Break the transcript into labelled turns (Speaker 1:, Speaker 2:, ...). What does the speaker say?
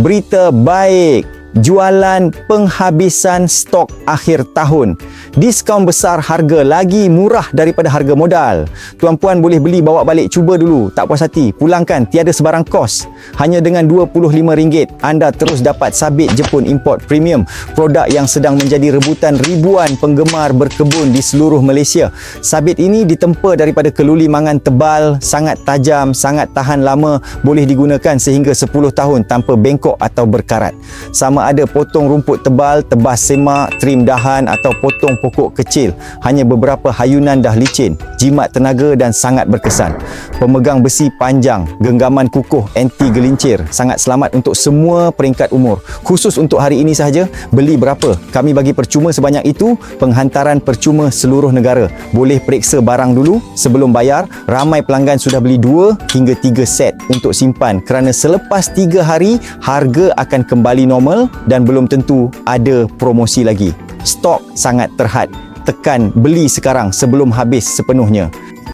Speaker 1: Berita baik. Jualan penghabisan stok akhir tahun. Diskaun besar harga lagi murah daripada harga modal. Tuan-puan boleh beli bawa balik cuba dulu. Tak puas hati, pulangkan tiada sebarang kos. Hanya dengan RM25 anda terus dapat sabit Jepun import premium. Produk yang sedang menjadi rebutan ribuan penggemar berkebun di seluruh Malaysia. Sabit ini ditempa daripada kelulimangan tebal, sangat tajam, sangat tahan lama, boleh digunakan sehingga 10 tahun tanpa bengkok atau berkarat. Sama ada potong rumput tebal, tebas semak, trim dahan atau potong pokok kecil. Hanya beberapa hayunan dah licin, jimat tenaga dan sangat berkesan. Pemegang besi panjang, genggaman kukuh anti gelincir. Sangat selamat untuk semua peringkat umur. Khusus untuk hari ini sahaja, beli berapa? Kami bagi percuma sebanyak itu, penghantaran percuma seluruh negara. Boleh periksa barang dulu sebelum bayar. Ramai pelanggan sudah beli 2 hingga 3 set untuk simpan kerana selepas 3 hari harga akan kembali normal dan belum tentu ada promosi lagi. Stok sangat terhad. Tekan beli sekarang sebelum habis sepenuhnya.